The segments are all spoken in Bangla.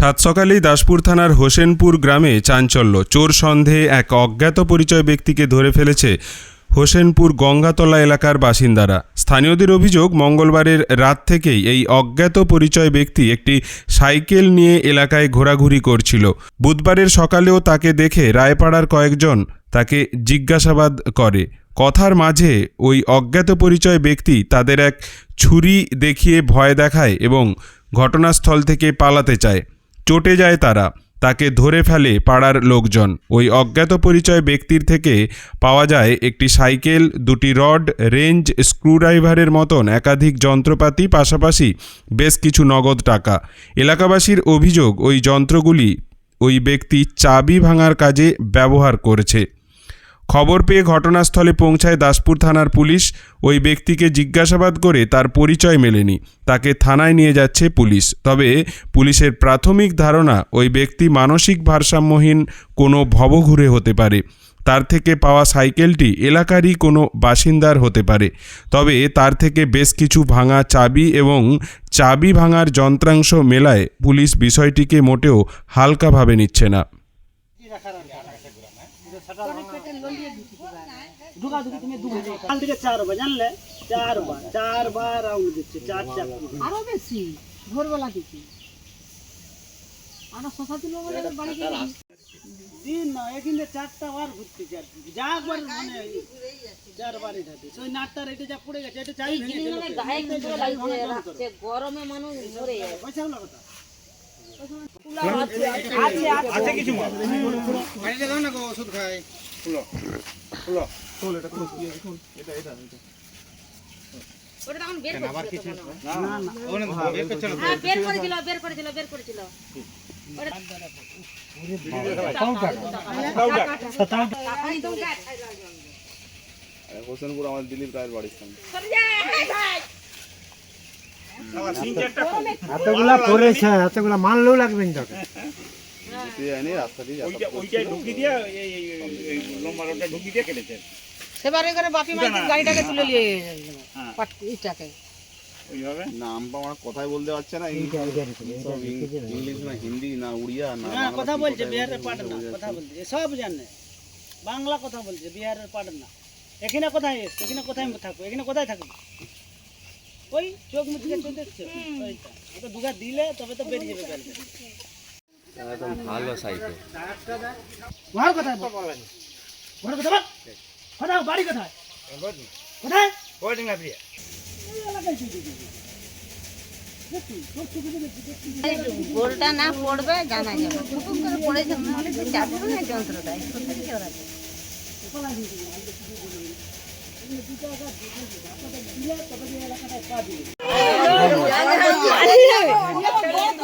সাত সকালেই দাসপুর থানার হোসেনপুর গ্রামে চাঞ্চল্য। চোর সন্দেহে এক অজ্ঞাত পরিচয় ব্যক্তিকে ধরে ফেলেছে হোসেনপুর গঙ্গাতলা এলাকার বাসিন্দারা। স্থানীয়দের অভিযোগ, মঙ্গলবারের রাত থেকেই এই অজ্ঞাত পরিচয় ব্যক্তি একটি সাইকেল নিয়ে এলাকায় ঘোরাঘুরি করছিল। বুধবারের সকালেও তাকে দেখে রায়পাড়ার কয়েকজন তাকে জিজ্ঞাসাবাদ করে। কথার মাঝে ওই অজ্ঞাত পরিচয় ব্যক্তি তাদের এক ছুরি দেখিয়ে ভয় দেখায় এবং ঘটনাস্থল থেকে পালাতে চায়। চটে যায় তারা। তাকে ধরে ফেলে পাড়ার লোকজন। ওই অজ্ঞাত পরিচয় ব্যক্তির থেকে পাওয়া যায় একটি সাইকেল, দুটি রড, রেঞ্জ, স্ক্রুড্রাইভারের মতন একাধিক যন্ত্রপাতি, পাশাপাশি বেশ কিছু নগদ টাকা। এলাকাবাসীর অভিযোগ, ওই যন্ত্রগুলি ওই ব্যক্তি চাবি ভাঙার কাজে ব্যবহার করেছে। খবর পেয়ে ঘটনাস্থলে পৌঁছায় দাসপুর থানার পুলিশ। ওই ব্যক্তিকে জিজ্ঞাসাবাদ করে তার পরিচয় মেলেনি। তাকে থানায় নিয়ে যাচ্ছে পুলিশ। তবে পুলিশের প্রাথমিক ধারণা, ওই ব্যক্তি মানসিক ভারসাম্যহীন, কোনো ভবঘুরে হতে পারে। তার থেকে পাওয়া সাইকেলটি এলাকারই কোনো বাসিন্দার হতে পারে। তবে তার থেকে বেশ কিছু ভাঙা চাবি এবং চাবি ভাঙার যন্ত্রাংশ মেলায় পুলিশ বিষয়টিকে মোটেও হালকাভাবে নিচ্ছে না। ঢুকা ঢুকি তুমি ঢুকে কাল থেকে চারবার জানলে চারবার চারবার রাউন্ড দিচ্ছে চার চাকরি আরো বেশি ভোরবেলা দিকে আমরা শশা তুলো বলে বাড়ি গিয়ে দিন না এখানে চারটা বার ঘুরতে চার যা একবার মানে চারবারই থাকে ওই নাটটার এটা যা পড়ে গেছে এটা চাই ভেঙে গেল গায়ে কিন্তু লাগছে রাখছে গরমে মানুষ মরে যায় পয়সা হলো কথা ওটা তখন বের করছিল হ্যাঁ। বের করেছিল বের করেছিল। বের করেছিল হোসেনপুর আমাদের দিলীপ রায়ের বাড়ির সামনে। এতগুলা করেছে এতগুলা মানলেও লাগবে না তোকে। সেবারে করে বাপি মাইকে গাড়িটাকে তুলে নিয়ে ইটাকে। নাম আমার কথাই বলতে পারছে না। সব ইং- ইংলিশ না হিন্দি না উড়িয়া না হ্যাঁ কথা বলছে বিহারের কথা বলছে সব জানে। বাংলা কথা বলছে বিহারের পাটনা এখানে কোথায় এসছে? এখানে কোথায় থাকব? এখানে কোথায় থাকব? ওই চোখ চোখ দেখছ। ওইটা। দিলে তবে তো বেরিয়ে যাবে। একদম ভালো সাইকেল ঘর কোথায়? ঘর বল? বাড়ি। গোলটা না পড়বে জানা যাবে করে পড়েছে মনে হচ্ছে না যন্ত্রটা ওরা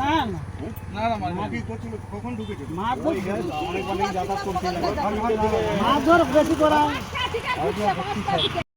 না না। মারধর মারধর বেশি করা।